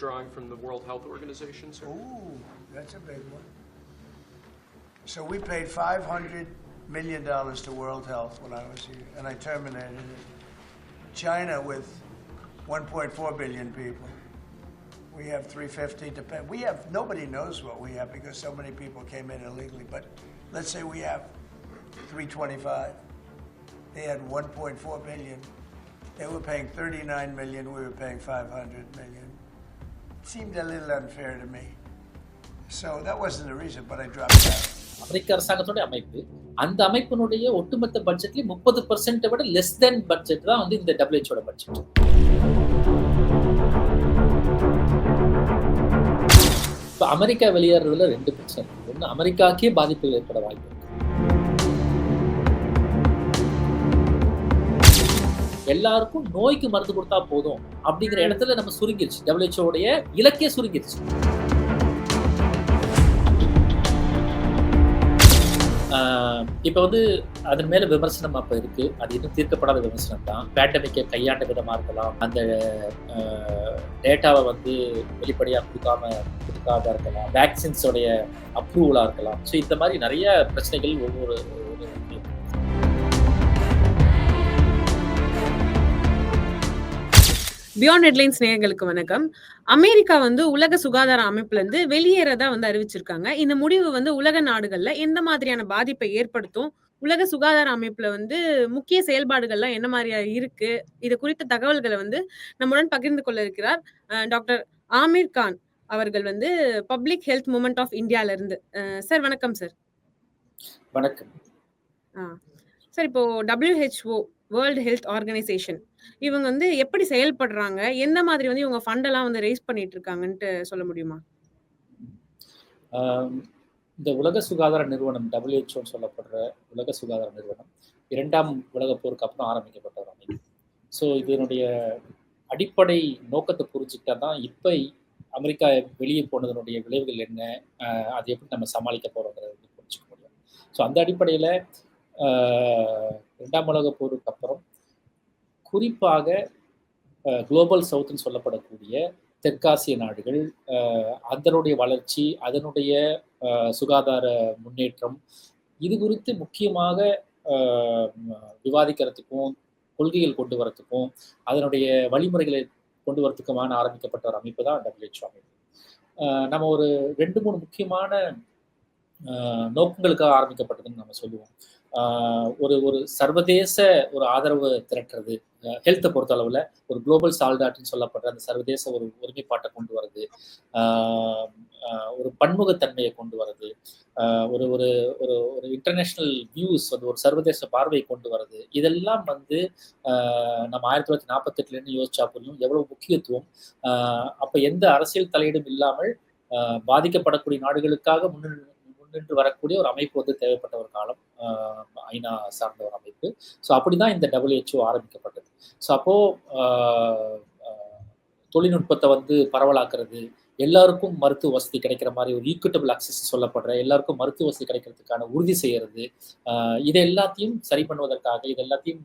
withdrawing from the World Health Organization, sir? Ooh, that's a big one. So we paid five hundred million dollars to World Health when I was here, and I terminated it. China with one point four billion people. We have three fifty to pay. We have nobody knows what we have because so many people came in illegally. But let's say we have three twenty-five. They had one point four billion. They were paying thirty-nine million. We were paying five hundred million. Seemed a little unfair to me. So that wasn't the reason, but I dropped out. அமெரிக்க அரசாங்கத்தோட அமைப்பு அந்த அமைப்பினுடைய ஒட்டுமொத்த பட்ஜெட்ல முப்பது percent விட less than budget தான் வந்து இந்த டபிள்யூஹெச்சோட பட்ஜெட் இப்போ அமெரிக்கா வெளியேறதுல ரெண்டு பிரச்சனை ஒன்று அமெரிக்காக்கே பாதிப்புகள் ஏற்பட வாய்ப்பு எல்லாருக்கும் நோய்க்கு மருந்து கொடுத்தா போதும் அப்படிங்கிற இடத்துல நம்ம சுருங்கிருச்சு. டபிள்யூஹெச்ஓடைய இலக்கே சுருங்கிருச்சு. இப்ப வந்து அதன் மேல விமர்சனம் அப்ப இருக்கு. அது இன்னும் தீர்க்கப்படாத விமர்சனம் தான். பேண்டமிக்கை கையாண்ட விதமா இருக்கலாம். அந்த டேட்டாவை வந்து வெளிப்படையா கொடுக்காம கொடுக்காம இருக்கலாம். வேக்சின்ஸோடைய அப்ரூவலா இருக்கலாம். ஸோ இந்த மாதிரி நிறைய பிரச்சனைகள் ஒவ்வொரு பியாண்ட் ஹெட்லைன்ஸ் நேயர்களுக்கு வணக்கம். அமெரிக்கா வந்து உலக சுகாதார அமைப்புல இருந்து வெளியேறதா வந்து அறிவிச்சிருக்காங்க. இந்த முடிவு வந்து உலக நாடுகள்ல எந்த மாதிரியான பாதிப்பை ஏற்படுத்தும்? உலக சுகாதார அமைப்புல வந்து முக்கிய செயல்பாடுகள்லாம் என்ன மாதிரியா இருக்கு? இது குறித்த தகவல்களை வந்து நம்முடன் பகிர்ந்து கொள்ள இருக்கிறார் டாக்டர் ஆமீர் கான் அவர்கள் வந்து பப்ளிக் ஹெல்த் மூமெண்ட் ஆஃப் இந்தியால இருந்து சார் வணக்கம் சார். வணக்கம். சார் இப்போ WHO வேர்ல்டு ஹெல்த் ஆர்கனைசேஷன் இவங்க வந்து எப்படி செயல்படுறாங்க? எந்த மாதிரி வந்து இவங்க ஃபண்டெல்லாம் வந்து ரைஸ் பண்ணிட்டு இருக்காங்கன்ட்டு சொல்ல முடியுமா? ஆஹ் இந்த உலக சுகாதார நிறுவனம் டபிள்யூஹெச்ஓன்னு சொல்லப்படுற உலக சுகாதார நிறுவனம் இரண்டாம் உலகப் போருக்கு அப்புறம் ஆரம்பிக்கப்பட்ட ஒரு அமைப்பு ஸோ இதனுடைய அடிப்படை நோக்கத்தை புரிஞ்சுக்கிட்டா தான் இப்போ அமெரிக்கா வெளியே போனதனுடைய விளைவுகள் என்ன? ஆஹ் அது எப்படி நம்ம சமாளிக்க போகிறோங்கிறத வந்து புரிஞ்சுக்க முடியும். ஸோ அந்த அடிப்படையில் ரெண்டாம் உலகப் போருக்கு அப்புறம் குறிப்பாக குளோபல் சவுத்துன்னு சொல்லப்படக்கூடிய தெற்காசிய நாடுகள் அதனுடைய வளர்ச்சி அதனுடைய ஆஹ் சுகாதார முன்னேற்றம் இது குறித்து முக்கியமாக ஆஹ் விவாதிக்கிறதுக்கும் கொள்கைகள் கொண்டு வரத்துக்கும் அதனுடைய வழிமுறைகளை கொண்டு வரத்துக்குமான ஆரம்பிக்கப்பட்ட ஒரு அமைப்பு தான் டபிள்யூஹெச்ஓ அமைப்பு. ஆஹ் நம்ம ஒரு ரெண்டு மூணு முக்கியமான ஆஹ் நோக்கங்களுக்காக ஆரம்பிக்கப்பட்டதுன்னு நம்ம சொல்லுவோம். ஒரு ஒரு சர்வதேச ஒரு ஆதரவு திரட்டுறது. ஹெல்த்தை பொறுத்த அளவில் ஒரு குளோபல் சால்டாட்னு சொல்லப்படுற அந்த சர்வதேச ஒரு ஒருமைப்பாட்டை கொண்டு வர்றது. ஒரு பன்முகத்தன்மையை கொண்டு வர்றது. ஒரு ஒரு ஒரு ஒரு இன்டர்நேஷ்னல் வியூஸ் வந்து ஒரு சர்வதேச பார்வை கொண்டு வர்றது. இதெல்லாம் வந்து நம்ம ஆயிரத்தி தொள்ளாயிரத்தி நாற்பத்தெட்டுலேருந்து யோசிச்சா புரியும். எவ்வளவு முக்கியத்துவம்? அப்போ எந்த அரசியல் தலையீடும் இல்லாமல் பாதிக்கப்படக்கூடிய நாடுகளுக்காக முன்னு நின்று வரக்கூடிய ஒரு அமைப்பு வந்து தேவைப்பட்ட ஒரு காலம் ஐநா சார்ந்த ஒரு அமைப்பு. ஸோ அப்படிதான் இந்த டபிள்யூஹெச்ஓ ஆரம்பிக்கப்பட்டது. ஸோ அப்போ தொழில்நுட்பத்தை வந்து பரவலாக்குறது எல்லாருக்கும் மருத்துவ வசதி கிடைக்கிற மாதிரி ஒரு ஈக்குவட்டபிள் அக்சஸ் சொல்லப்படுற எல்லாருக்கும் மருத்துவ வசதி கிடைக்கிறதுக்கான உறுதி செய்யறது இதை எல்லாத்தையும் சரி பண்ணுவதற்காக இது எல்லாத்தையும்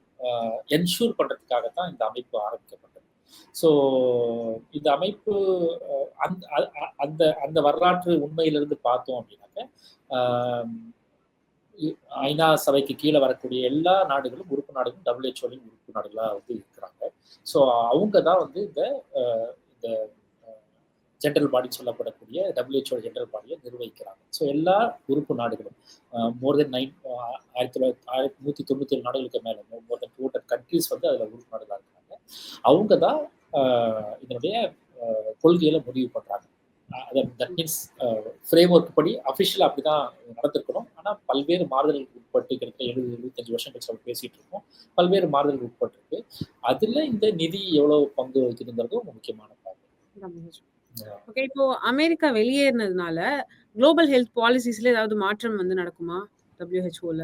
என்ஷூர் பண்ணுறதுக்காக தான் இந்த அமைப்பு ஆரம்பிக்கப்பட்டது. ஸோ இந்த அமைப்பு அந்த அ- அ- அந்த அந்த வரலாற்று உண்மையிலிருந்து பார்த்தோம் அப்படின்னாக்க ஆஹ், ஐநா சபைக்கு கீழே வரக்கூடிய எல்லா நாடுகளும் உறுப்பு நாடுகளும் டபிள்யூஹெச்ஓலின் உறுப்பு நாடுகளாக வந்து இருக்கிறாங்க. ஸோ அவங்க தான் வந்து இந்த இந்த ஜென்ரல் பாடி சொல்லப்படக்கூடிய டபிள்யூஹெச்ஓ ஜென்ரல் பாடியை நிர்வகிக்கிறாங்க. ஸோ எல்லா உறுப்பு நாடுகளும் மோர் தென் நைன் ஆயிரத்தி தொள்ளாயிரத்தி ஆயிரத்தி நூற்றி தொண்ணூற்றி ஏழு நாடுகளுக்கு மேலே more then two hundred countries வந்து அதில் உறுப்பு நாடுகளாக இருக்காங்க. அவங்க தான் இதனுடைய கொள்கையில முடிவு பண்றாங்க. தட் மீன்ஸ் ஃப்ரேம் ஒர்க் படி அஃபிஷியலாக அப்படி தான் நடந்திருக்கணும். ஆனால் பல்வேறு மாறுதலுக்கு உட்பட்டு கிட்டத்தட்ட எழுபது எழுபத்தஞ்சு வருஷம் கழிச்சு பேசிகிட்டு இருக்கோம். பல்வேறு மாறுதலுக்கு உட்பட்டிருக்கு அதில் இந்த நிதி எவ்வளோ பங்கு வகிக்குதுங்கிறது முக்கியமான பார்வை ஓகே இப்போ அமெரிக்கா வெளியேறினதுனால குளோபல் ஹெல்த் பாலிசிஸ்ல ஏதாவது மாற்றம் வந்து நடக்குமா? டபிள்யூஹெச்ஓல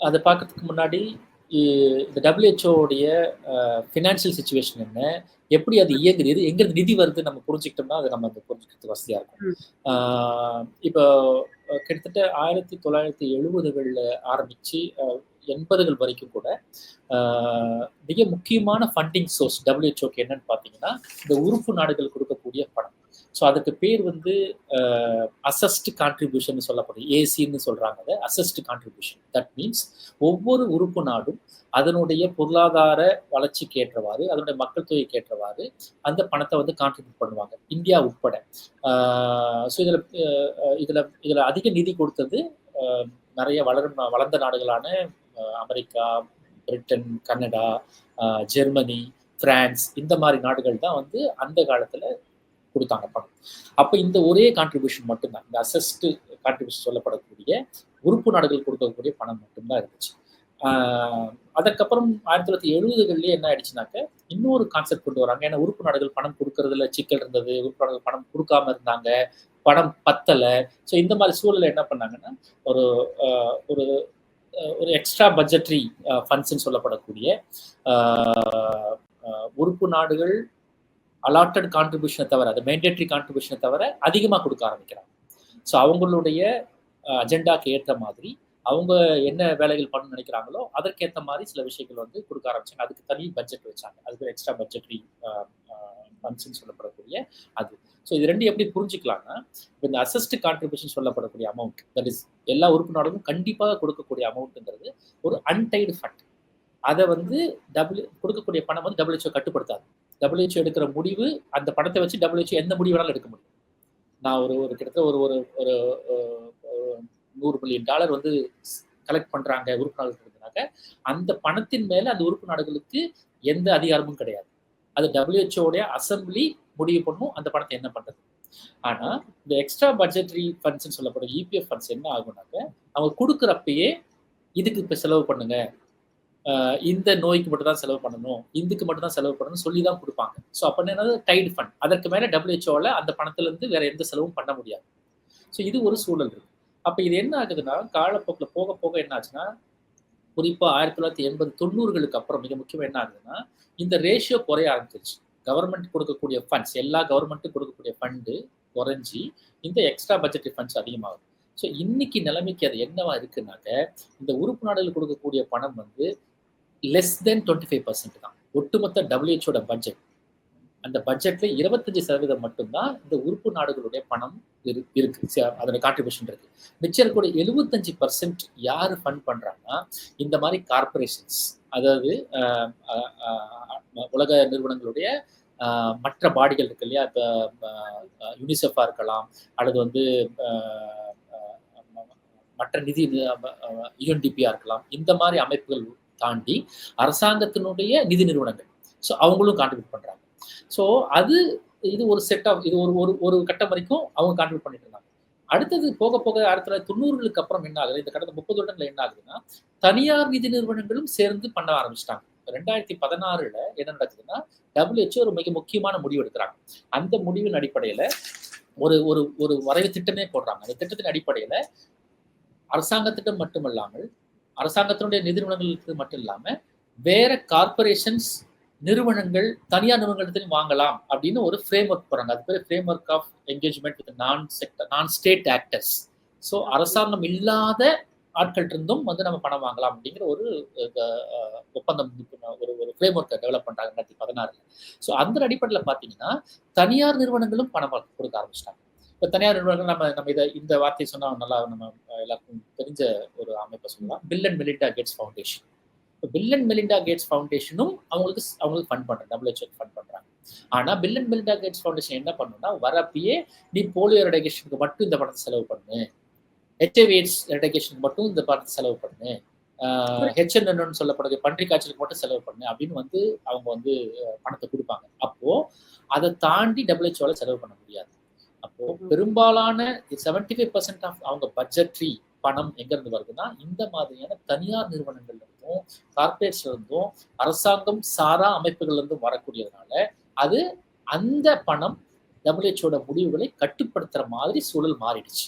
அதை பார்க்கறதுக்கு முன்னாடி இந்த டபிள்யூஹெச்ஓடைய ஃபினான்ஷியல் சுச்சுவேஷன் என்ன? எப்படி அது இயங்குது? எது எங்கிருந்து நிதி வருது நம்ம புரிஞ்சுக்கிட்டோம்னா அதை நம்ம வந்து புரிஞ்சுக்கிறதுக்கு வசதியாக இருக்கும். இப்போ கிட்டத்தட்ட ஆயிரத்தி தொள்ளாயிரத்தி எழுபதுகளில் ஆரம்பித்து எண்பதுகள் வரைக்கும் கூட மிக முக்கியமான ஃபண்டிங் சோர்ஸ் டபிள்யூஹெச்ஓக்கு என்னன்னு பார்த்தீங்கன்னா இந்த உறுப்பு நாடுகள் கொடுக்கக்கூடிய பணம். ஸோ அதுக்கு பேர் வந்து அசஸ்ட் கான்ட்ரிபியூஷன் சொல்லப்படுது ஏசின்னு சொல்கிறாங்க அதை அசஸ்ட் கான்ட்ரிபியூஷன் தட் மீன்ஸ் ஒவ்வொரு உறுப்பு நாடும் அதனுடைய பொருளாதார வளர்ச்சிக்கு ஏற்றவாறு அதனுடைய மக்கள் தொகைக்கு ஏற்றவாறு அந்த பணத்தை வந்து கான்ட்ரிபியூட் பண்ணுவாங்க. இந்தியா உட்பட. ஸோ இதில் இதில் இதில் அதிக நிதி கொடுத்தது நிறைய வளரும் வளர்ந்த நாடுகளான அமெரிக்கா பிரிட்டன் கனடா ஆஹ் ஜெர்மனி பிரான்ஸ் இந்த மாதிரி நாடுகள் தான் வந்து அந்த காலத்துல கொடுத்தாங்க பணம். அப்போ இந்த ஒரே கான்ட்ரிபியூஷன் மட்டும்தான் இந்த அசஸ்ட் கான்ட்ரிபியூஷன் சொல்லப்படக்கூடிய உறுப்பு நாடுகள் கொடுக்கக்கூடிய பணம் மட்டும்தான் இருந்துச்சு. ஆஹ் அதற்கப்புறம் ஆயிரத்தி தொள்ளாயிரத்தி எழுபதுகளிலே என்ன ஆயிடுச்சுனாக்க இன்னொரு கான்செப்ட் கொண்டு வராங்க. ஏன்னா உறுப்பு நாடுகள் பணம் கொடுக்கறதுல சிக்கல் இருந்தது உறுப்பு நாடுகள் பணம் கொடுக்காம இருந்தாங்க பணம் பத்தலை. ஸோ இந்த மாதிரி சூழல்ல என்ன பண்ணாங்கன்னா ஒரு ஆஹ் ஒரு ஒரு எக்ஸ்ட்ரா பட்ஜெட்ரி ஃபண்ட்ஸ்ன்னு சொல்லப்படக்கூடிய uh, uh, உறுப்பு நாடுகள் அலாட்டட் கான்ட்ரிபியூஷனை தவிர அது மேண்டேட்ரி கான்ட்ரிபியூஷனை தவிர அதிகமாக கொடுக்க ஆரம்பிக்கிறாங்க. ஸோ அவங்களுடைய uh, அஜெண்டாக்கு ஏற்ற மாதிரி அவங்க என்ன வேலைகள் பண்ணணும்னு நினைக்கிறாங்களோ அதற்கேற்ற மாதிரி சில விஷயங்கள் வந்து கொடுக்க ஆரம்பிச்சாங்க. அதுக்கு தனி பட்ஜெட் வச்சாங்க. அதுக்கு எக்ஸ்ட்ரா பட்ஜெட்ரி ஃபண்ட்ஸ்ன்னு சொல்லப்படக்கூடிய அது. ஸோ இது ரெண்டு எப்படி புரிஞ்சுக்கலாம்னா இப்போ இந்த அசஸ்ட் கான்ட்ரிபியூஷன் சொல்லப்படக்கூடிய அமௌண்ட் தட் இஸ் எல்லா உறுப்பு நாடுகளும் கண்டிப்பாக கொடுக்கக்கூடிய அமௌண்ட்டுங்கிறது ஒரு அன்டைடு ஃபண்ட் அதை வந்து டபிள்யூ கொடுக்கக்கூடிய பணம் வந்து டபிள்யூஹெச்ஓ கட்டுப்படுத்தாது. டபிள்யூஹெச்ஓ எடுக்கிற முடிவு அந்த பணத்தை வச்சு டபிள்யூஹெச்ஓ எந்த முடிவு வேணாலும் எடுக்க முடியும். நான் ஒரு ஒரு கிட்டத்தட்ட ஒரு ஒரு ஒரு நூறு மில்லியன் டாலர் வந்து கலெக்ட் பண்ணுறாங்க உறுப்பு நாடுகளுக்கு அந்த பணத்தின் மேலே அந்த உறுப்பு நாடுகளுக்கு எந்த அதிகாரமும் கிடையாது. அது டபிள்யூஹெச்ஓடைய அசம்பிளி முடிவு பண்ணும். அந்த பணத்தை என்ன பண்றது? ஆனா இந்த எக்ஸ்ட்ரா பட்ஜெட்ரி ஃபண்ட்ஸ்னு சொல்லப்படும் இபிஎஃப் ஃபண்ட்ஸ் என்ன ஆகும்னாக்க அவங்க கொடுக்குறப்பயே இதுக்கு இப்போ செலவு பண்ணுங்க. இந்த நோய்க்கு மட்டும் தான் செலவு பண்ணணும். இதுக்கு மட்டும் தான் செலவு பண்ணணும் சொல்லி தான் கொடுப்பாங்க. ஸோ அப்போ என்னது டைடு ஃபண்ட் அதற்கு மேலே டபிள்யூஹெச்ஓவில் அந்த பணத்துலேருந்து வேற எந்த செலவும் பண்ண முடியாது. ஸோ இது ஒரு சூழல் இருக்கு. அப்போ இது என்ன ஆகுதுன்னா காலப்போக்கில் போக போக என்ன ஆச்சுன்னா குறிப்பாக ஆயிரத்தி தொள்ளாயிரத்தி எண்பது தொண்ணூறுகளுக்கு அப்புறம் மிக முக்கியம் என்ன ஆகுதுன்னா இந்த ரேஷியோ குறைய ஆரம்பிச்சிருச்சு. கவர்மெண்ட் கொடுக்கக்கூடிய ஃபண்ட்ஸ் எல்லா கவர்மெண்ட்டும் கொடுக்கக்கூடிய ஃபண்டு குறைஞ்சி இந்த எக்ஸ்ட்ரா பட்ஜெட் ஃபண்ட்ஸ் அதிகமாகும் ஸோ இன்னைக்கு நிலைமைக்கு அது என்னவா இருக்குனாக்க இந்த உறுப்பு நாடுகள் கொடுக்கக்கூடிய பணம் வந்து less then twenty five percent தான். ஒட்டுமொத்த டபிள்யூஹெச்ஓட பட்ஜெட் அந்த பட்ஜெட்ல இருபத்தஞ்சு சதவீதம் மட்டும்தான் இந்த உறுப்பு நாடுகளுடைய பணம் இருக்கு. அதோட கான்ட்ரிபியூஷன் இருக்கு. மிச்சம் இருக்கக்கூடிய எழுபத்தஞ்சு பர்சன்ட் யாரு ஃபண்ட் பண்றாங்கன்னா இந்த மாதிரி கார்பரேஷன்ஸ் அதாவது உலக நிறுவனங்களுடைய மற்ற பாடிகள் இருக்கு இல்லையா? இப்போ யுனிசெஃபா இருக்கலாம் அல்லது வந்து மற்ற நிதி யூஎன்டிபியா இருக்கலாம். இந்த மாதிரி அமைப்புகள் தாண்டி அரசாங்கத்தினுடைய நிதி நிறுவனங்கள். ஸோ அவங்களும் கான்ட்ரிபியூட் பண்றாங்க. ஸோ அது இது ஒரு செட் ஆஃப் இது ஒரு ஒரு ஒரு கட்டம் வரைக்கும் அவங்க கான்ட்ரிபியூட் பண்ணிட்டு இருந்தாங்க. அடுத்தது போக போக ஆயிரத்தி தொள்ளாயிரத்தி தொண்ணூறுகளுக்கு அப்புறம் என்ன ஆகுது? இந்த கடந்த முப்பது வருடங்கள் என்ன ஆகுதுன்னா தனியார் நிதி நிறுவனங்களும் சேர்ந்து பண்ண ஆரம்பிச்சிட்டாங்க. ரெண்டாயிரத்தி பதினாறுல என்ன நடக்குதுன்னா டபிள்யூஹெச்ஓ ஒரு மிக முக்கியமான முடிவு எடுக்கிறாங்க. அந்த முடிவின் அடிப்படையில ஒரு ஒரு ஒரு வரைவு திட்டமே போடுறாங்க. அந்த திட்டத்தின் அடிப்படையில அரசாங்கத்திட்டம் மட்டுமல்லாமல் அரசாங்கத்தினுடைய நிதி நிறுவனங்களுக்கு மட்டும் இல்லாம வேற கார்பரேஷன்ஸ் நிறுவனங்கள் தனியார் நிறுவனங்களையும் வாங்கலாம் அப்படின்னு ஒரு ஃப்ரேம் ஒர்க் போறாங்க அது பேர் framework of engagement with non sector non state actors so அரசாங்கம் இல்லாத ஆட்கள் இருந்தும் வந்து நம்ம பணம் வாங்கலாம் அப்படிங்கிற ஒரு ஒப்பந்தம் ஒரு ஒரு ஃப்ரேம் ஒர்க்கை டெவலப் பண்ணுறாங்க ரெண்டாயிரத்தி பதினாறுல. ஸோ அந்த அடிப்படையில் பார்த்தீங்கன்னா தனியார் நிறுவனங்களும் பணம் கொடுக்க ஆரம்பிச்சிட்டாங்க. இப்போ தனியார் நிறுவனங்கள் நம்ம நம்ம இதை இந்த வார்த்தையை சொன்னால் நல்லா நம்ம எல்லாருக்கும் தெரிஞ்ச ஒரு அமைப்பை சொல்லலாம். Bill and Melinda Gates Foundation இப்போ பில் அண்ட் மெலிண்டா கேட்ஸ் ஃபவுண்டேஷனும் அவங்களுக்கு அவங்களுக்கு ஃபண்ட் பண்ணுறாங்க டபிள்யூஹெச்ஓ ஃபண்ட் பண்ணுறாங்க ஆனால் Bill and Melinda Gates Foundation என்ன பண்ணுன்னா வரப்பயே நீ போலியோ ரெடகேஷனுக்கு மட்டும் இந்த பணத்தை செலவு பண்ணு. ஹெச்ஐவி எய்ட்ஸ் ரெடகேஷனுக்கு மட்டும் இந்த பணத்தை செலவு பண்ணு. ஹெச்என்னு சொல்லப்படுற பன்றி காய்ச்சலுக்கு மட்டும் செலவு பண்ணு அப்படின்னு வந்து அவங்க வந்து பணத்தை கொடுப்பாங்க. அப்போ அதை தாண்டி டபிள்யூஹெச்ஓல செலவு பண்ண முடியாது. அப்போ பெரும்பாலான செவன்டி ஃபைவ் பர்சன்ட் ஆஃப் அவங்க பட்ஜெட்ரி பணம் எங்க இருந்து வருதுன்னா இந்த மாதிரியான தனியார் நிறுவனங்கள்ல இருந்தும் கார்பரேட்ஸ்ல இருந்தும் அரசாங்கம் சாரா அமைப்புகள்ல இருந்தும் வரக்கூடியதுனால அது அந்த பணம் டபிள்யூஹெச்ஓட முடிவுகளை கட்டுப்படுத்துற மாதிரி சூழல் மாறிடுச்சு.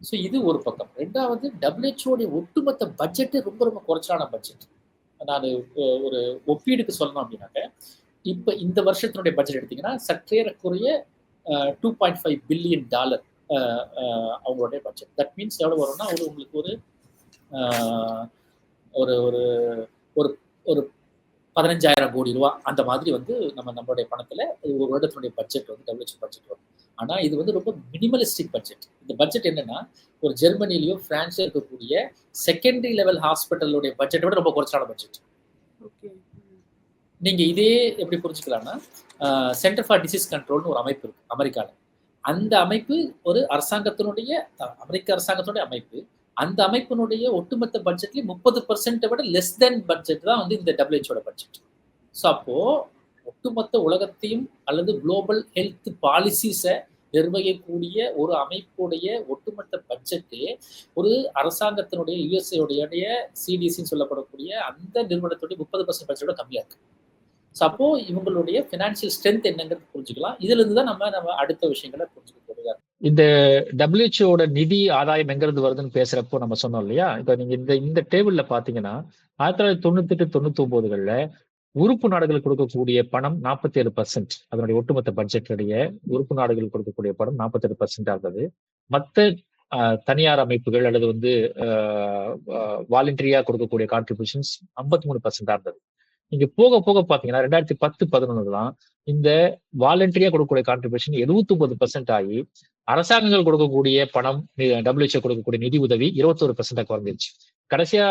ஸோ இது ஒரு பக்கம். ரெண்டாவது டபிள்யூஹெச்ஓடைய ஒட்டுமொத்த பட்ஜெட்டு ரொம்ப ரொம்ப குறைச்சான பட்ஜெட் நான் ஒரு ஒப்பீடுக்கு சொல்லணும் அப்படின்னாக்க இப்போ இந்த வருஷத்தினுடைய பட்ஜெட் எடுத்தீங்கன்னா சற்றேறக்குறைய two point five billion dollar அவங்களுடைய பட்ஜெட் தட் மீன்ஸ் எவ்வளோ வரும்னா ஒரு உங்களுக்கு ஒரு ஒரு ஒரு ஒரு ஒரு பதினஞ்சாயிரம் கோடி ரூபா அந்த மாதிரி வந்து நம்ம நம்மளுடைய பணத்துல ஒரு வருடத்தினுடைய பட்ஜெட் வந்து டபிள்யூஹெச் பட்ஜெட் வரும். ஆனா இது வந்து ரொம்ப மினிமலிஸ்டிக் பட்ஜெட் இந்த பட்ஜெட் என்னன்னா ஒரு ஜெர்மனிலயோ பிரான்ஸ்ல இருக்கக்கூடிய செகண்டரி லெவல் ஹாஸ்பிட்டலுடைய பட்ஜெட்டை விட ரொம்ப குறைச்சான பட்ஜெட் ஓகே நீங்க இதே எப்படி புரிஞ்சுக்கலாம்னா சென்டர் ஃபார் டிசீஸ் கண்ட்ரோல்னு ஒரு அமைப்பு இருக்கு அமெரிக்கால. அந்த அமைப்பு ஒரு அரசாங்கத்தினுடைய அமெரிக்க அரசாங்கத்தினுடைய அமைப்பு. அந்த அமைப்பினுடைய ஒட்டுமொத்த பட்ஜெட்ல முப்பது பர்சன்ட்டை விட லெஸ் தென் பட்ஜெட் தான் வந்து இந்த டபிள்யூஹெச்சோட பட்ஜெட் ஸோ அப்போ ஒட்டுமொத்த உலகத்தையும் அல்லது குளோபல் ஹெல்த் பாலிசிஸை நிர்வகிக்கக்கூடிய ஒரு அமைப்புடைய ஒட்டுமொத்த பட்ஜெட்டு ஒரு அரசாங்கத்தினுடைய யுஎஸ்ஏடைய சிடிசின்னு சொல்லப்படக்கூடிய அந்த நிறுவனத்துடைய முப்பது பர்சன்ட் பட்ஜெட்டோட கம்மியாக இருக்கு. ஸோ அப்போ இவங்களுடைய ஃபினான்ஷியல் ஸ்ட்ரென்த் என்னங்கிறது புரிஞ்சுக்கலாம். இதுலேருந்து தான் நம்ம நம்ம அடுத்த விஷயங்களை புரிஞ்சுக்க போகிறதா இந்த டபிள்யூஹெச்ஓட நிதி ஆதாயம் எங்கிருந்து வருதுன்னு பேசுறப்போ நம்ம சொன்னோம் இல்லையா? இப்போ நீங்க இந்த இந்த டேபிள்ல பாத்தீங்கன்னா ஆயிரத்தி தொள்ளாயிரத்தி தொண்ணூத்தி எட்டு தொண்ணூத்தி ஒன்பதுகள்ல உறுப்பு நாடுகளுக்கு கொடுக்கக்கூடிய பணம் நாற்பத்தி ஏழு பர்சன்ட் அதனுடைய ஒட்டுமொத்த பட்ஜெட்டுடைய உறுப்பு நாடுகளுக்கு கொடுக்கக்கூடிய பணம் நாற்பத்தி ஏழு பர்சன்ட் ஆகுது மற்ற தனியார் அமைப்புகள் அல்லது வந்து வாலண்டரியா கொடுக்கக்கூடிய கான்ட்ரிபியூஷன்ஸ் ஐம்பத்தி மூணு பர்சன்டா இருந்தது நீங்க போக போக பாத்தீங்கன்னா ரெண்டாயிரத்தி பத்து பதினொன்னுலாம் தான் இந்த வாலண்டரியா கொடுக்கக்கூடிய கான்ட்ரிபியூஷன் எழுபத்தி ஒன்பது பர்சன்ட் ஆகி அரசாங்கங்கள் கொடுக்கக்கூடிய பணம் டபிள்யூஹெச்ஓ கொடுக்கக்கூடிய நிதி உதவி இருபத்தோரு பெர்சென்டா குறைஞ்சிருச்சு. கடைசியா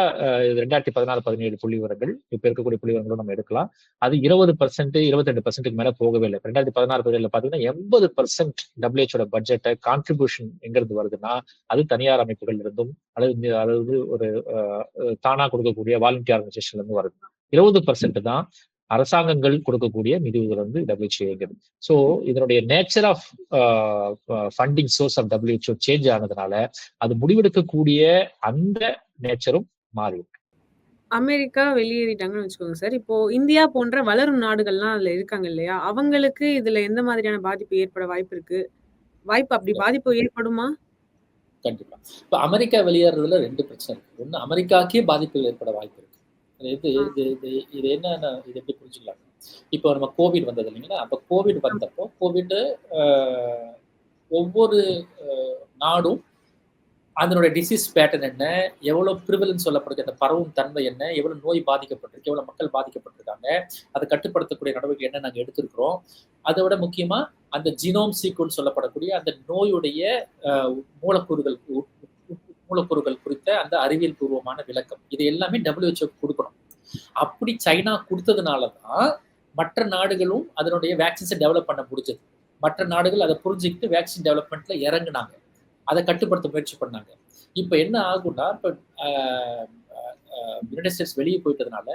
ரெண்டாயிரத்தி பதினாறு பதினேழு புள்ளி விவரங்கள் இப்ப இருக்கக்கூடிய புள்ளி விவரங்களும் நம்ம எடுக்கலாம். அது இருபது பர்சன்ட் இருபத்தி ரெண்டு பர்சன்ட்டுக்கு மேல போகவே இல்லை. ரெண்டாயிரத்தி பதினாறு பதினேழு பாத்தீங்கன்னா எண்பது பர்சன்ட் டபிள்யூஹெச்ஓட பட்ஜெட்டை கான்ட்ரிபியூஷன் எங்கிருந்து வருதுன்னா அது தனியார் அமைப்புகள் இருந்தும் அல்லது அதாவது ஒரு தானா கொடுக்கக்கூடிய வாலண்டியர் ஆர்கனைசேஷன்ல இருந்து வருதுன்னா இருபது பர்சன்ட் தான் அரசாங்கங்கள் கொடுக்கக்கூடிய நிதி உதவி வந்து டபிள்யூஹெச்ஓங்கிறது ஸோ இதனுடைய nature of funding source of WHO change ஆனதுனால அது முடிவெடுக்கக்கூடிய அந்த நேச்சரும் மாறி இருக்கு. அமெரிக்கா வெளியேறிட்டாங்கன்னு வச்சுக்கோங்க சார். இப்போ இந்தியா போன்ற வளரும் நாடுகள்லாம் அதுல இருக்காங்க இல்லையா? அவங்களுக்கு இதுல எந்த மாதிரியான பாதிப்பு ஏற்பட வாய்ப்பு இருக்கு? வாய்ப்பு அப்படி பாதிப்பு ஏற்படுமா? கண்டிப்பா இப்ப அமெரிக்கா வெளியேறதுல ரெண்டு பிரச்சனை இருக்கு ஒண்ணு அமெரிக்காக்கே பாதிப்புகள் ஏற்பட வாய்ப்பு இருக்கு இது. இது இது இது என்னன்னா இது எப்படி புரிஞ்சுக்கலாம்? இப்போ நம்ம கோவிட் வந்தது இல்லைங்களா? அப்ப கோவிட் வந்தப்போ கோவிட் ஒவ்வொரு நாடும் அதனுடைய டிசீஸ் பேட்டர்ன் என்ன? எவ்வளவு ப்ரிவலன்ஸ் சொல்லப்படுது? அந்த பரவும் தன்மை என்ன? எவ்வளவு நோய் பாதிக்கப்பட்டிருக்கு? எவ்வளவு மக்கள் பாதிக்கப்பட்டிருக்காங்க? அதை கட்டுப்படுத்தக்கூடிய நடவடிக்கை என்ன நாங்க எடுத்திருக்கிறோம்? அதை விட முக்கியமா அந்த ஜினோம் சீக்வன்ஸ் சொல்லப்படக்கூடிய அந்த நோயுடைய மூலக்கூறுகள் மூலக்கூறுகள் குறித்த அந்த அறிவியல் பூர்வமான விளக்கம். இது எல்லாமே WHO கொடுக்கணும். அப்படி சைனா கொடுத்ததுனால தான் மற்ற நாடுகளும் அதனுடைய வேக்சின்ஸை டெவலப் பண்ண முடிஞ்சது. மற்ற நாடுகள் அதை புரிஞ்சுக்கிட்டு வேக்சின் டெவலப்மெண்ட்டில் இறங்குனாங்க. அதை கட்டுப்படுத்த முயற்சி பண்ணாங்க. இப்போ என்ன ஆகும்னா இப்போ யுனைடெட் ஸ்டேட்ஸ் வெளியே போயிட்டதுனால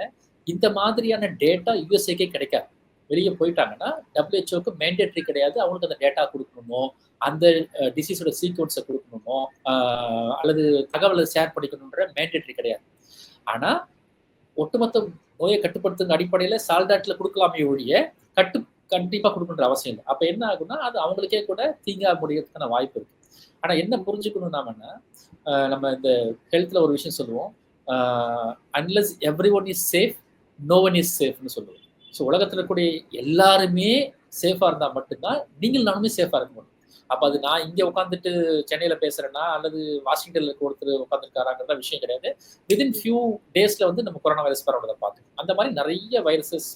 இந்த மாதிரியான டேட்டா யூஎஸ்ஏக்கே கிடைக்காது. வெளியே போயிட்டாங்கன்னா டபிள்யூஹெச்ஓக்கு மேண்டேட்ரி கிடையாது. அவங்களுக்கு அந்த டேட்டா கொடுக்கணுமோ அந்த டிசீஸோட சீக்வன்ஸை கொடுக்கணுமோ ஆஹ் அல்லது தகவலை ஷேர் பண்ணிக்கணுன்ற மேண்டேட்ரி கிடையாது. ஆனா ஒட்டுமொத்த நோயை கட்டுப்படுத்துங்க அடிப்படையில் சால்டாட்டில் கொடுக்கலாமே ஒழிய கட்டு கண்டிப்பாக கொடுக்கணுன்ற அவசியம் இல்லை. அப்போ என்ன ஆகும்னா அது அவங்களுக்கே கூட தீங்கா முடியறதுக்கான வாய்ப்பு இருக்கு. ஆனால் என்ன புரிஞ்சுக்கணும் நாமன்னா நம்ம இந்த ஹெல்த்தில் ஒரு விஷயம் சொல்லுவோம். Unless everyone is safe no one is சேஃப்னு சொல்லுவோம். ஸோ உலகத்தில் இருக்கக்கூடிய எல்லாருமே சேஃபாக இருந்தால் மட்டும்தான் நீங்கள் நானுமே சேஃபாக இருக்க முடியும். அப்ப அது நான் இங்க உட்காந்துட்டு சென்னையில பேசுறேன்னா அல்லது வாஷிங்டன்ல ஒருத்தர் உட்காந்துருக்காராங்கிறத விஷயம் கிடையாது. விதின் ஃபியூ டேஸ்ல வந்து நம்ம கொரோனா வைரஸ் பரவுறதை பார்த்து அந்த மாதிரி நிறைய வைரஸஸ்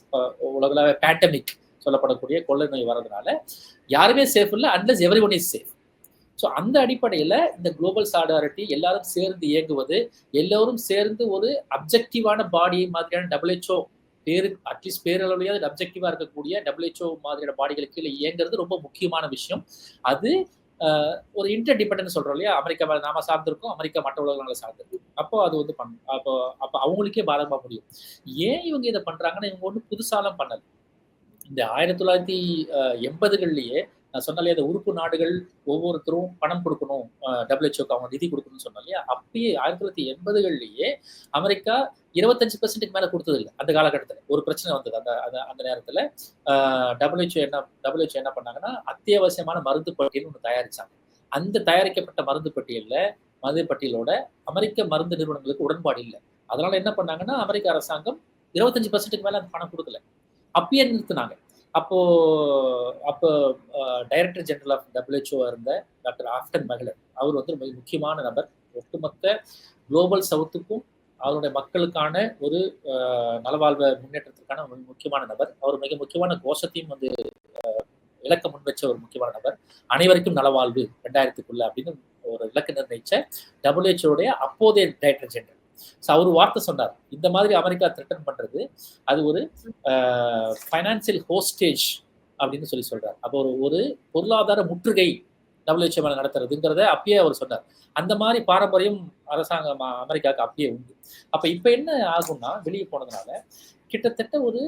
உலகளாவ பேண்டமிக் சொல்லப்படக்கூடிய கொள்ளை நோய் வர்றதுனால யாருமே சேஃப் இல்லை unless everyone is safe so அந்த அடிப்படையில் இந்த குளோபல் சாலிடாரிட்டி எல்லாரும் சேர்ந்து இயங்குவது எல்லோரும் சேர்ந்து ஒரு அப்ஜெக்டிவான பாடி மாதிரியான டபிள்யூஹெச்ஓ பேரு அட்லீஸ்ட் பேரளவுலையாவது அப்ஜெக்டிவா இருக்கக்கூடிய டபிள்யூஹெச்ஓ மாதிரியான பாடிகளுக்கு கீழே இயங்குறது ரொம்ப முக்கியமான விஷயம். அது ஆஹ், ஒரு இன்டர் டிபெண்டன்ஸ் சொல்றோம் இல்லையா? அமெரிக்கா மேல நாம சார்ந்திருக்கோம் அமெரிக்கா மற்ற உலகங்களை சார்ந்திருக்கும். அப்போ அது வந்து பண்ணும் அப்போ அப்போ அவங்களுக்கே பாதகமா முடியும். ஏன் இவங்க இதை பண்றாங்கன்னா இவங்க ஒன்றும் புதுசாலாம் பண்ணல. இந்த ஆயிரத்தி தொள்ளாயிரத்தி எண்பதுகள்லயே நான் சொன்னாலே அந்த உறுப்பு நாடுகள் ஒவ்வொருத்தரும் பணம் கொடுக்கணும். டபிள்யூஹெச்ஓக்கு அவங்க நிதி கொடுக்கணும்னு சொன்னோம் இல்லையா அப்பயே ஆயிரத்தி தொள்ளாயிரத்தி எண்பதுகள்லயே அமெரிக்கா இருபத்தஞ்சு பெர்சென்ட்டுக்கு மேல கொடுத்தது இல்லை அந்த காலகட்டத்தில். ஒரு பிரச்சனை வந்தது அந்த அந்த அந்த நேரத்தில். டபிள்யூஹெச்ஓ என்ன டபிள்யூஹெச்ஓ என்ன பண்ணாங்கன்னா அத்தியாவசியமான மருந்து பட்டியல் ஒன்று தயாரிச்சாங்க. அந்த தயாரிக்கப்பட்ட மருந்து பட்டியலில் மருந்து பட்டியலோட அமெரிக்க மருந்து நிறுவனங்களுக்கு உடன்பாடு இல்லை. அதனால என்ன பண்ணாங்கன்னா அமெரிக்க அரசாங்கம் இருபத்தஞ்சு பர்சன்ட்டுக்கு மேலே அந்த பணம் கொடுக்கல. அப்பயே நிறுத்தினாங்க. அப்போ அப்போ டைரக்டர் ஜெனரல் ஆஃப் டபிள்யூஹெச்ஓ இருந்த டாக்டர் ஆஃப்டன் மகளர் அவர் வந்து ரொம்ப முக்கியமான நபர். ஒட்டுமொத்த குளோபல் சவுத்துக்கும் அவருடைய மக்களுக்கான ஒரு நலவாழ்வு முன்னேற்றத்திற்கான ஒரு முக்கியமான நபர். அவர் மிக முக்கியமான கோஷத்தையும் வந்து இலக்க முன்வச்ச ஒரு முக்கியமான நபர். அனைவருக்கும் நலவாழ்வு ரெண்டாயிரத்துக்குள்ள அப்படின்னு ஒரு இலக்கு நிர்ணயிச்ச டபிள்யூஹெச்ஓடைய அப்போதைய டைரக்டர் ஜெனரல் ஸோ அவர் வார்த்தை சொன்னார். இந்த மாதிரி அமெரிக்கா த்ரெட்டன் பண்றது அது ஒரு ஃபைனான்சியல் ஹோஸ்டேஜ் அப்படின்னு சொல்லி சொல்றாரு. அப்போ ஒரு ஒரு பொருளாதார முற்றுகை டபிள்யூஹெச்ஓ மேல நடத்துறதுங்கிறத அப்பயே அவர் சொன்னார். அந்த மாதிரி பாரம்பரியம் அரசாங்கம் அமெரிக்காவுக்கு அப்பயே உண்டு. அப்ப இப்ப என்ன ஆகும்னா வெளியே போனதுனால கிட்டத்தட்ட ஒரு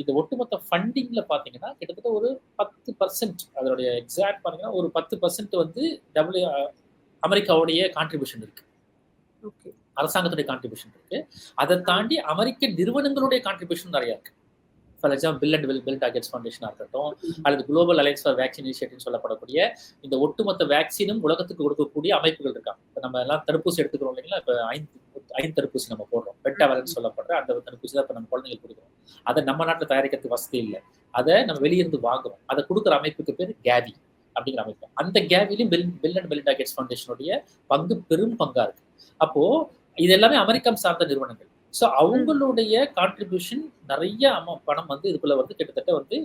இந்த ஒட்டுமொத்த ஃபண்டிங்ல பாத்தீங்கன்னா கிட்டத்தட்ட ஒரு பத்து பர்சன்ட் அதனுடைய எக்ஸாக்ட் பாத்தீங்கன்னா ஒரு பத்து பர்சன்ட் வந்து டபிள்யூ அமெரிக்காவுடைய கான்ட்ரிபியூஷன் இருக்கு. ஓகே. அரசாங்கத்துடைய கான்ட்ரிபியூஷன் இருக்கு. அதை தாண்டி அமெரிக்க நிறுவனங்களுடைய கான்ட்ரிபியூஷன் நிறைய இருக்கு. For example Bill and Will Bill targets ஃபவுண்டேஷனா இருக்கட்டும் அல்லது Global Alliance for Vaccine Initiative சொல்லப்படக்கூடிய இந்த ஒட்டுமொத்த வேக்சினும் உலகத்துக்கு கொடுக்கக்கூடிய அமைப்புகள் இருக்காங்க. இப்போ நம்ம எல்லாம் தடுப்பூசி எடுத்துக்கிறோம் இல்லைங்களா? இப்போ ஐந்து ஐந்து தடுப்பூசி நம்ம போடுறோம். பெட்டாவலன் சொல்லப்படுற அந்த தடுப்பூசி தான் இப்போ நம்ம குழந்தைங்களுக்கு கொடுக்குறோம். அதை நம்ம நாட்டில் தயாரிக்கிறதுக்கு வசதி இல்லை. அதை நம்ம வெளியிருந்து வாங்குறோம். அதை கொடுக்குற அமைப்புக்கு பேர் கேவி அப்படிங்கிற அமைப்பு. அந்த கேவிலையும் Bill Bill and Bill targets ஃபவுண்டேஷனுடைய பங்கு பெரும் பங்கா இருக்கு. அப்போ இது எல்லாமே அமெரிக்கம் சார்ந்த நிறுவனங்கள். ஸோ அவங்களுடைய கான்ட்ரிபியூஷன் நிறைய பணம் வந்து இதுக்குள்ள வந்து கிட்டத்தட்ட வந்து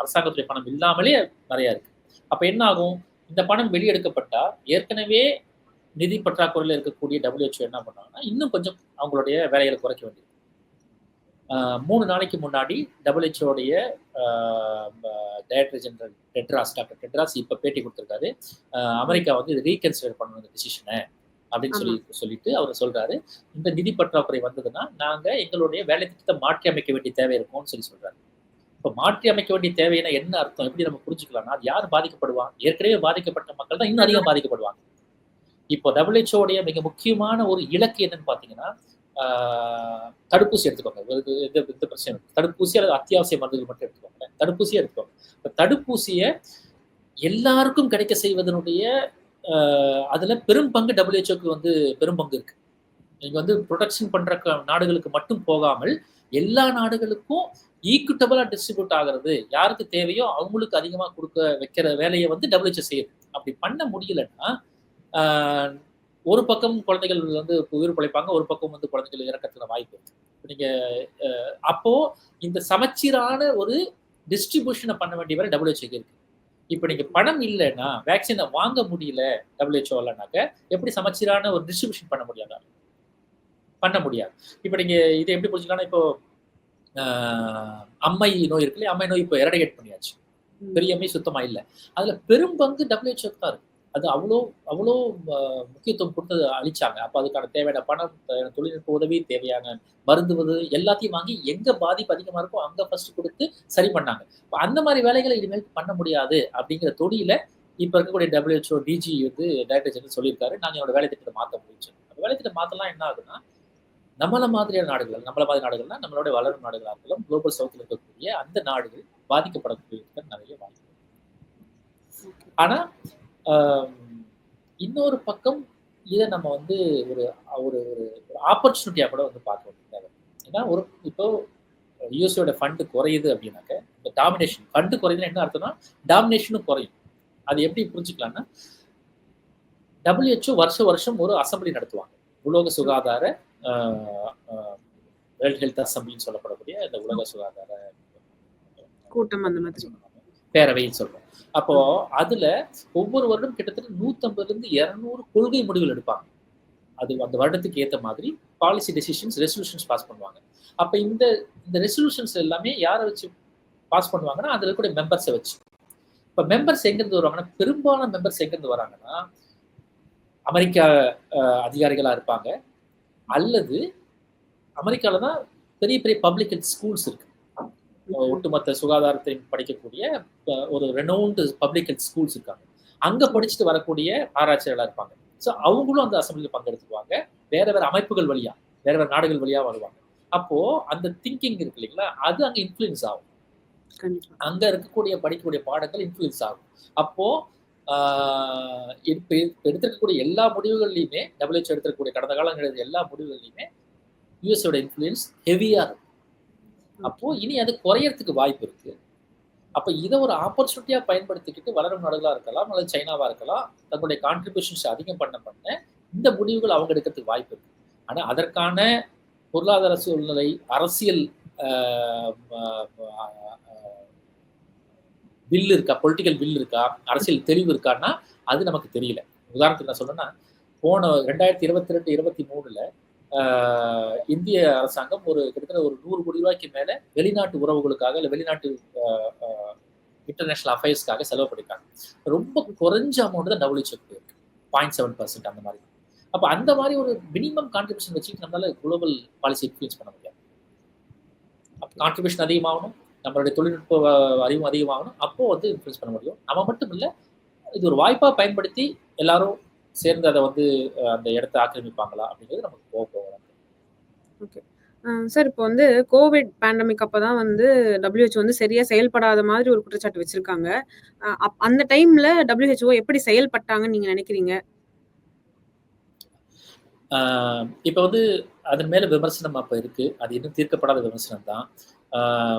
அரசாங்கத்துடைய பணம் இல்லாமலே நிறைய இருக்கு. அப்ப என்ன ஆகும்? இந்த பணம் வெளியெடுக்கப்பட்டா ஏற்கனவே நிதி பற்றாக்குறையில் இருக்கக்கூடிய டபிள்யூஹெச்ஓ என்ன பண்ணாங்கன்னா இன்னும் கொஞ்சம் அவங்களுடைய வேலைகளை குறைக்க வேண்டியது. மூணு நாளைக்கு முன்னாடி டபிள்யூஹெச்ஓடைய director general Tedros doctor Tedros இப்போ பேட்டி கொடுத்துருக்காரு. அமெரிக்கா வந்து இது ரீகன்சிடர் பண்ணணும் இந்த டிசிஷனை அப்படின்னு சொல்லி சொல்லிட்டு அவர் சொல்றாரு. இந்த நிதி பற்றாக்குறை வந்ததுன்னா நாங்க எங்களுடைய வேலை திட்டத்தை மாற்றி அமைக்க வேண்டிய தேவை இருக்கும்னு சொல்லி சொல்றாரு. இப்போ மாற்றி அமைக்க வேண்டிய தேவைன்னா என்ன அர்த்தம்? எப்படி நம்ம புரிஞ்சுக்கலாம்னா அது யார் பாதிக்கப்படுவாங்க ஏற்கனவே பாதிக்கப்பட்ட மக்கள் தான் இன்னும் அதிகம் பாதிக்கப்படுவாங்க. இப்போ உடைய மிக முக்கியமான ஒரு இலக்கு என்னன்னு பார்த்தீங்கன்னா ஆஹ், தடுப்பூசி எடுத்துக்கோங்க. இது எந்த எந்த பிரச்சனை. தடுப்பூசி அல்லது அத்தியாவசிய மருந்துகள் மட்டும் எடுத்துக்கோங்க. தடுப்பூசியை எடுத்துக்கோங்க. இப்போ தடுப்பூசியை எல்லாருக்கும் கிடைக்க செய்வதனுடைய அதில் பெரும் பங்கு டபிள்யூஹெச்ஓக்கு வந்து பெரும் பங்கு இருக்கு. நீங்கள் வந்து ப்ரொடக்ஷன் பண்ணுற நாடுகளுக்கு மட்டும் போகாமல் எல்லா நாடுகளுக்கும் ஈக்குட்டபிளா டிஸ்ட்ரிபியூட் ஆகிறது யாருக்கு தேவையோ அவங்களுக்கு அதிகமாக கொடுக்க வைக்கிற வேலையை வந்து டபிள்யூஹெச்ஓ செய்யுது. அப்படி பண்ண முடியலன்னா ஒரு பக்கம் குழந்தைகள் வந்து உயிர் பிழைப்பாங்க ஒரு பக்கம் வந்து குழந்தைகள் இறக்கத்துல வாய்ப்பு இருக்கு. நீங்கள் அப்போது இந்த சமச்சீரான ஒரு டிஸ்ட்ரிபியூஷனை பண்ண வேண்டிய வேலை டபிள்யூஹெச்ஓக்கு இருக்குது இப்போ நீங்க பணம் இல்லைன்னா வேக்சினை வாங்க முடியல டபிள்யூஹெச்ஓ இல்லைனாக்க எப்படி சமச்சீரான ஒரு டிஸ்ட்ரிபியூஷன் பண்ண முடியாதா? பண்ண முடியாது. இப்போ நீங்க இதை எப்படி புரிஞ்சுக்கலாம்னா இப்போ அம்மை நோய் இருக்கு இல்லையா? அம்மை நோய் இப்போ எரடிகேட் பண்ணியாச்சு. பெரிய அம்மை சுத்தமா இல்லை. அதுல பெரும் பங்கு டபிள்யூஹெச்ஓ தான் இருக்கு. அது அவ்வளோ அவ்வளோ முக்கியத்துவம் கொடுத்து அழிச்சாங்க அப்போ அதுக்கான தேவையான பணம் தொழில்நுட்ப உதவி தேவையான மருந்து உதவி எல்லாத்தையும் வாங்கி எங்க பாதிப்பு அதிகமா இருக்கோ அங்க ஃபர்ஸ்ட் கொடுத்து சரி பண்ணாங்க. அந்த மாதிரி வேலைகளை இனிமேல் பண்ண முடியாது அப்படிங்கிற தொடியில இப்ப இருக்கக்கூடிய டபிள்யூஹெச்ஓ டிஜி வந்து டைரக்டர் ஜெனரல் சொல்லியிருக்காரு. நாங்கள் என்னோட வேலை திட்டத்தை மாற்ற முடியும் அந்த வேலை திட்டம் மாத்தலாம் என்ன ஆகுதுன்னா நம்மள மாதிரியான நாடுகள் நம்மள மாதிரி நாடுகள்னா நம்மளோட வளரும் நாடுகளாக இருக்கலாம் குளோபல் சவுத்தில் இருக்கக்கூடிய அந்த நாடுகள் பாதிக்கப்படக்கூடிய நிறைய வாய்ப்பு ஆனா இன்னொரு பக்கம் இதை நம்ம வந்து ஒரு ஒரு ஒரு ஆப்பர்ச்சுனிட்டியா கூட வந்து பார்க்க வேண்டியது ஏன்னா ஒரு இப்போ யூஎஸ்ஓட ஃபண்டு குறையுது அப்படின்னாக்க இந்த டாமினேஷன் ஃபண்டு குறையுதுன்னா என்ன அர்த்தம்னா டாமினேஷனும் குறையும். அது எப்படி புரிஞ்சுக்கலாம்னா டபிள்யூஹெச்ஓ வருஷ வருஷம் ஒரு அசம்பிளி நடத்துவாங்க. உலோக சுகாதார வேர்ல்ட் ஹெல்த் அசம்பிளின்னு சொல்லப்படக்கூடிய இந்த உலக சுகாதார கூட்டம் அந்த மாதிரி. பேரவைன்னு சொல்றோம். அப்போ அதுல ஒவ்வொரு வருடம் கிட்டத்தட்ட நூத்தம்பதுல இருந்து இருநூறு கொள்கை முடிவுகள் எடுப்பாங்க. அது அந்த வருடத்துக்கு ஏத்த மாதிரி பாலிசி டெசிஷன்ஸ் ரெசல்யூஷன்ஸ் பாஸ் பண்ணுவாங்க. அப்ப இந்த இந்த ரெசல்யூஷன்ஸ் எல்லாமே யாரை வச்சு பாஸ் பண்ணுவாங்கன்னா அதுல இருக்கக்கூடிய மெம்பர்ஸை வச்சு. இப்ப மெம்பர்ஸ் எங்கிருந்து வருவாங்கன்னா பெரும்பாலான மெம்பர்ஸ் எங்கிருந்து வராங்கன்னா அமெரிக்கா அஹ், அதிகாரிகளா இருப்பாங்க. அல்லது அமெரிக்கால தான் பெரிய பெரிய பப்ளிக் ஸ்கூல்ஸ் இருக்கு. ஒட்டுமொத்த சுகாதாரத்தை படிக்கக்கூடிய ஒரு ரெனவுண்டு பப்ளிக் ஹெல்த் ஸ்கூல்ஸ் இருக்காங்க. அங்க படிச்சுட்டு வரக்கூடிய ஆராய்ச்சியாளர்களா இருப்பாங்க. ஸோ அவங்களும் அந்த அசம்பிளியில் பங்கெடுத்துக்குவாங்க. வேற வேற அமைப்புகள் வழியா வேற வேற நாடுகள் வழியா வருவாங்க. அப்போ அந்த திங்கிங் இருக்கு இல்லைங்களா? அது அங்க இன்ஃப்ளூயன்ஸ் ஆகும். அங்க இருக்கக்கூடிய படிக்கக்கூடிய பாடங்கள் இன்ஃப்ளூயன்ஸ் ஆகும். அப்போ எடுத்திருக்கக்கூடிய எல்லா முடிவுகள்லையுமே டபிள்யூஹெச் எடுத்திருக்கக்கூடிய கடந்த காலங்களில் எல்லா முடிவுகள்லையுமே யூஎஸோட இன்ஃப்ளூயன்ஸ் ஹெவியா இருக்கும். அப்போ இனி அது குறையறதுக்கு வாய்ப்பு இருக்கு. அப்ப இதை ஒரு ஆப்பர்ச்சுனிட்டியா பயன்படுத்திக்கிட்டு வளரும் நாடுகளா இருக்கலாம் அல்லது சைனாவா இருக்கலாம் தங்களுடைய கான்ட்ரிபியூஷன்ஸ் அதிகம் பண்ண பண்ண இந்த முடிவுகள் அவங்க எடுக்கிறதுக்கு வாய்ப்பு இருக்கு. ஆனா அதற்கான பொருளாதார சூழ்நிலை அரசியல் பில் இருக்கா பொலிட்டிக்கல் பில் இருக்கா அரசியல் தெளிவு இருக்கான்னா அது நமக்கு தெரியல. உதாரணத்துக்கு நான் சொல்லணும்னா போன ரெண்டாயிரத்தி இருபத்தி ரெண்டு இருபத்தி மூணுல இந்திய அரசாங்கம் ஒரு கிட்டத்தட்ட ஒரு நூறு கோடி ரூபாய்க்கு மேல வெளிநாட்டு உறவுகளுக்காக இல்லை வெளிநாட்டு இன்டர்நேஷனல் அஃபேர்ஸ்க்காக செலவு பண்ணிருக்காங்க. ரொம்ப குறைஞ்ச அமௌண்ட் தான் டபிள்யூஹெச்ஓ இருக்கு பாயிண்ட் செவன் பர்சன்ட் அந்த மாதிரி. அப்போ அந்த மாதிரி ஒரு மினிமம் கான்ட்ரிபியூஷன் வச்சுட்டு நம்மளால குளோபல் பாலிசி இன்ஃப்ளூயன்ஸ் பண்ண முடியாது. கான்ட்ரிபியூஷன் அதிகமாகணும் நம்மளுடைய தொழில்நுட்ப அறிவும் அதிகமாகணும் அப்போ வந்து இன்ஃப்ளூயன்ஸ் பண்ண முடியும். நம்ம மட்டும் இல்லை இது ஒரு வாய்ப்பா பயன்படுத்தி எல்லாரும் சேர்ந்து அதை வந்து அந்த இடத்த ஆக்கிரமிப்பாங்களா அப்படிங்கிறது நமக்கு போக ஓகே சார் இப்போ வந்து கோவிட் பேண்டமிக் அப்போ தான் வந்து டபிள்யூஹெச்ஓ வந்து சரியா செயல்படாத மாதிரி ஒரு குற்றச்சாட்டு வச்சிருக்காங்க. அப்- அந்த டைம்ல டபிள்யூஹெச்ஓ எப்படி செயல்பட்டாங்கன்னு நீங்க நினைக்கிறீங்க? இப்போ வந்து அதன் மேலே விமர்சனம் அப்போ இருக்கு. அது இன்னும் தீர்க்கப்படாத விமர்சனம் தான்.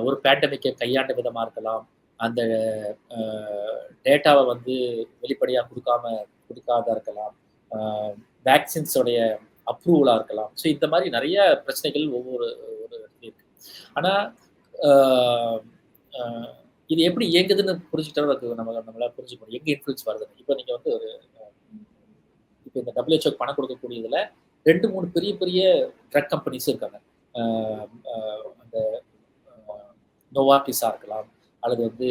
ஒரு பேண்டமிக்கை கையாண்ட விதமாக இருக்கலாம். அந்த டேட்டாவை வந்து வெளிப்படையாக கொடுக்காம கொடுக்காத இருக்கலாம். வேக்சின்ஸோடைய அப்ரூவலா இருக்கலாம். ஸோ இந்த மாதிரி நிறைய பிரச்சனைகள் ஒவ்வொரு ஒரு இருக்கு. ஆனா ஆஹ் ஆஹ் இது எப்படி இயங்குதுன்னு புரிஞ்சுக்கிட்டா நம்ம நம்மளால் புரிஞ்சுக்க முடியும். எங்க இன்ஃப்ளூன்ஸ் வருதுன்னு. இப்போ நீங்க வந்து ஒரு இப்போ இந்த டபிள்யூஹெச்ஓ பணம் கொடுக்கக்கூடியதுல ரெண்டு மூணு பெரிய பெரிய ட்ரக் கம்பெனிஸ் இருக்காங்க. ஆஹ் அந்த நோவார்டிஸாக இருக்கலாம். அல்லது வந்து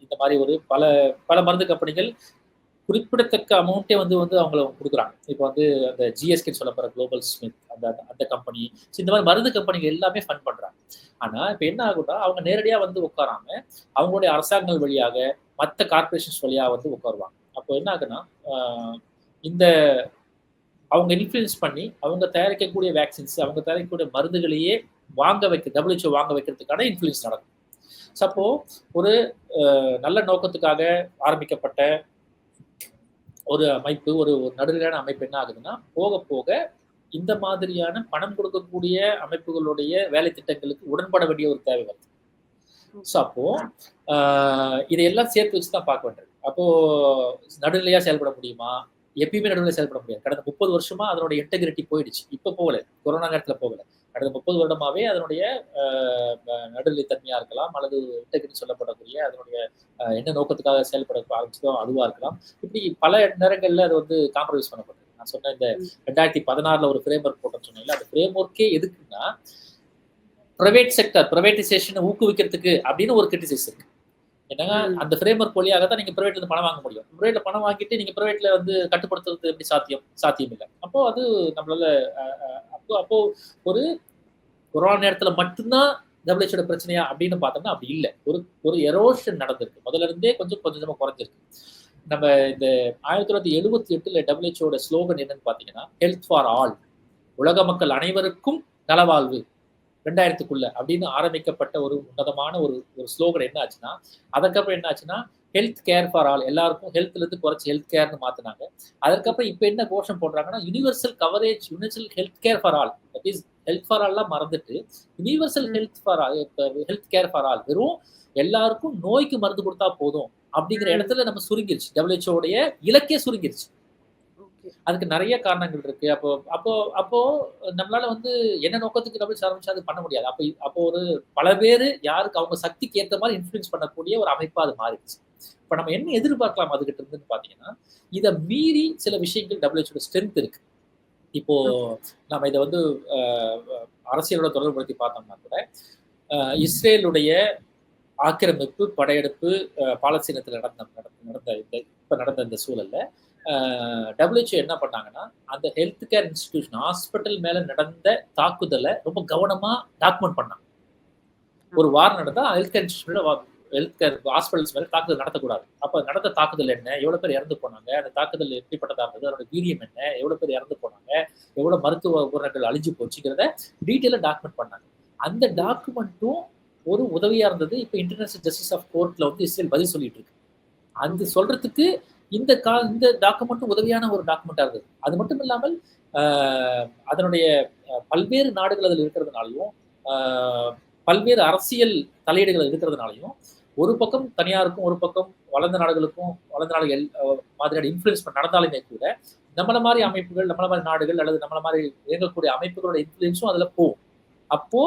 இந்த மாதிரி ஒரு பல பல மருந்து கம்பெனிகள் குறிப்பிடத்தக்க அமௌண்ட்டே வந்து வந்து அவங்கள கொடுக்குறாங்க. இப்போ வந்து அந்த ஜிஎஸ்கேன்னு சொல்லப்படுற குளோபல் ஸ்மித் அந்த அந்த கம்பெனி ஸோ இந்த மாதிரி மருந்து கம்பெனிகள் எல்லாமே ஃபண்ட் பண்ணுறாங்க ஆனால் இப்போ என்ன ஆகும்னா அவங்க நேரடியாக வந்து உட்காராம அவங்களுடைய அரசாங்கங்கள் வழியாக மற்ற கார்பரேஷன்ஸ் வழியாக வந்து உட்காருவாங்க. அப்போ என்ன ஆகுன்னா இந்த அவங்க இன்ஃப்ளூயன்ஸ் பண்ணி அவங்க தயாரிக்கக்கூடிய வேக்சின்ஸ் அவங்க தயாரிக்கக்கூடிய மருந்துகளையே வாங்க வைக்க டபிள்யூஹெச்ஓ வாங்க வைக்கிறதுக்கான இன்ஃப்ளூயன்ஸ் நடக்கும். சப்போ ஒரு நல்ல நோக்கத்துக்காக ஆரம்பிக்கப்பட்ட ஒரு அமைப்பு ஒரு ஒரு நடுநிலையான அமைப்பு என்ன ஆகுதுன்னா போக போக இந்த மாதிரியான பணம் கொடுக்கக்கூடிய அமைப்புகளுடைய வேலை திட்டங்களுக்கு உடன்பட வேண்டிய ஒரு தேவை வருது. ஸோ அப்போ ஆஹ், இதையெல்லாம் சேர்த்து வச்சு தான் பார்க்க வேண்டியது. அப்போ நடுநிலையா செயல்பட முடியுமா? எப்பயுமே நடுநிலை செயல்பட முடியாது. கடந்த முப்பது வருஷமா அதனோட இன்டெகிரிட்டி போயிடுச்சு. இப்போ போகல. கொரோனா நேரத்தில் போகல. கடந்த முப்பது வருடமாவே அதனுடைய நடுநிலைத்தன்மையா இருக்கலாம் அல்லது இன்டெகிரிட்டி சொல்லப்படக்கூடிய அதனுடைய என்ன நோக்கத்துக்காக செயல்பட ஆரம்பிச்சதோ அதுவா இருக்கலாம். இப்படி பல நேரங்கள்ல அது வந்து காம்ப்ரமைஸ் பண்ணப்படுது நான் சொன்ன இந்த ரெண்டாயிரத்தி பதினாறுல ஒரு ஃப்ரேம் ஒர்க் போட்டோம்னு சொன்னீங்கல்ல அந்த ஃப்ரேம் ஒர்க்கே எதுக்குன்னா பிரைவேட் செக்டர் பிரைவேட்டைசேஷனை ஊக்குவிக்கிறதுக்கு அப்படின்னு ஒரு கிரிட்டிசைஸ் இருக்கு. என்னங்க. அந்த ஃப்ரேம் ஒர்க் வழியாக தான் நீங்க பிரைவேட்ல பணம் வாங்க முடியும். பிரைவேட்ல பணம் வாங்கிட்டு நீங்க பிரைவேட்ல வந்து கட்டுப்படுத்துறது எப்படி சாத்தியம்? சாத்தியம் இல்லை அப்போ அது நம்மளால அப்போ அப்போ ஒரு கொரோனா நேரத்துல மட்டும்தான் டபிள்யூஹெச்ஓட பிரச்சனையா அப்படின்னு பார்த்தோம்னா அப்படி இல்லை. ஒரு ஒரு எரோஷன் நடந்திருக்கு. முதல்ல இருந்தே கொஞ்சம் கொஞ்சம் கொஞ்சமா குறைஞ்சிருக்கு. நம்ம இந்த ஆயிரத்தி தொள்ளாயிரத்தி எழுபத்தி எட்டுல டபிள்யூஹெச்ஓட ஸ்லோகன் என்னன்னு பாத்தீங்கன்னா ஹெல்த் ஃபார் ஆல் உலக மக்கள் அனைவருக்கும் நலவாழ்வு. ரெண்டாயிரத்துக்குள்ள அப்படின்னு ஆரம்பிக்கப்பட்ட ஒரு உன்னதமான ஒரு ஒரு ஸ்லோகன் என்ன ஆச்சுன்னா அதுக்கப்புறம் என்ன ஆச்சுன்னா ஹெல்த் கேர் ஃபார் ஆல் எல்லாருக்கும் ஹெல்த்ல இருந்து குறைச்சி ஹெல்த் கேர்னு மாத்தினாங்க. அதுக்கப்புறம் இப்போ என்ன கோஷம் போடுறாங்கன்னா universal coverage universal health care for all that is health for ஆல்லாம் மறந்துட்டு universal health for all health care for all வெறும் எல்லாருக்கும் நோய்க்கு மருந்து கொடுத்தா போதும் அப்படிங்கிற. இடத்துல நம்ம சுருங்கிருச்சு. டபிள்யூஹெச்ஓடைய இலக்கே சுருங்கிருச்சு. அதுக்கு நிறைய காரணங்கள் இருக்கு. அப்போ அப்போ அப்போ நம்மளால வந்து என்ன நோக்கத்துக்கு டபுள் ஆரம்பிச்சா அது பண்ண முடியாது. அப்போ அப்போ ஒரு பல பேர் யாருக்கு அவங்க சக்திக்கு ஏற்ற மாதிரி இன்ஃபுளுன்ஸ் பண்ணக்கூடிய ஒரு அமைப்பா அது மாறிடுச்சு. இப்போ நம்ம என்ன எதிர்பார்க்கலாம் அதுகிட்ட இருந்துன்னு பார்த்தீங்கன்னா இதை மீறி சில விஷயங்கள் டபிள்யூஹெச்சோட ஸ்ட்ரென்த் இருக்கு. இப்போ நம்ம இதை வந்து அரசியலோட தொடர்புபடுத்தி பார்த்தோம்னா கூட இஸ்ரேலுடைய ஆக்கிரமிப்பு படையெடுப்பு பாலஸ்தீனத்தில் நடந்த நடந்த நடந்த இந்த இப்போ நடந்த இந்த சூழல்ல டபிள்யூஹெச்ஓ என்ன பண்ணாங்கன்னா அந்த ஹெல்த் கேர் இன்ஸ்டிடியூஷன் ஹாஸ்பிட்டல் மேல நடந்த தாக்குதலை ரொம்ப கவனமா டாக்குமெண்ட் பண்ணாங்க. ஒரு வாரம் நடந்தா health care institution health care hospitals மேல தாக்குதல் நடத்தக்கூடாது. அப்ப நடந்த தாக்குதல் என்ன? எவ்வளவு பேர் இறந்து போனாங்க? அந்த தாக்குதல் எப்படிப்பட்டதா இருந்தது அதோட வீரியம் என்ன? எவ்வளவு பேர் இறந்து போனாங்க? எவ்வளவு மருத்துவ உபகரணங்கள் அழிஞ்சு போச்சுங்கிறத டீட்டெயிலாக டாக்குமெண்ட் பண்ணாங்க. அந்த டாக்குமெண்ட்டும் ஒரு உதவியா இருந்தது. இப்போ இன்டர்நேஷனல் ஜஸ்டிஸ் ஆஃப் கோர்ட்ல வந்து இஸ்ரேல் பதில் சொல்லிட்டு இருக்கு. அது சொல்றதுக்கு இந்த கா இந்த டாக்குமெண்ட்டும் உதவியான ஒரு டாக்குமெண்ட்டாக இருந்தது. அது மட்டும் இல்லாமல் அதனுடைய பல்வேறு நாடுகள் அதில் இருக்கிறதுனாலையும் ஆஹ், பல்வேறு அரசியல் தலையீடுகள் இருக்கிறதுனாலையும் ஒரு பக்கம் தனியாருக்கும் ஒரு பக்கம் வளர்ந்த நாடுகளுக்கும் வளர்ந்த நாடுகள் மாதிரியான இன்ஃப்ளூயன்ஸ் நடந்தாலுமே கூட நம்மள மாதிரி அமைப்புகள் நம்மள மாதிரி நாடுகள் அல்லது நம்மள மாதிரி இயங்கக்கூடிய அமைப்புகளோட இன்ஃப்ளூயன்ஸும் அதில் போகும். அப்போ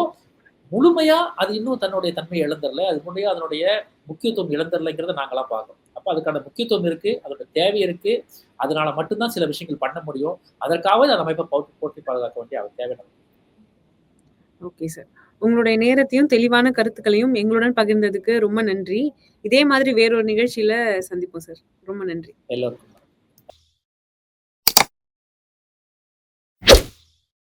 முழுமையா அது இன்னும் தன்னுடைய தன்மையை இழந்துடல அது முழுமையா அதனுடைய முக்கியத்துவம் இழந்துடலைங்கிறத நாங்களாம் பார்க்கறோம். அப்ப அதுக்கான முக்கியத்துவம் இருக்கு அதோட தேவை இருக்கு. அதனால மட்டும்தான் சில விஷயங்கள் பண்ண முடியும். அதற்காக அந்த அமைப்பை போற்றி போற்றி பாதுகாக்க வேண்டிய அவ தேவை. ஓகே சார் உங்களுடைய நேரத்தையும் தெளிவான கருத்துக்களையும் எங்களுடன் பகிர்ந்ததுக்கு ரொம்ப நன்றி. இதே மாதிரி வேறொரு நிகழ்ச்சியில சந்திப்போம் சார் ரொம்ப நன்றி. எல்லோருக்கும்.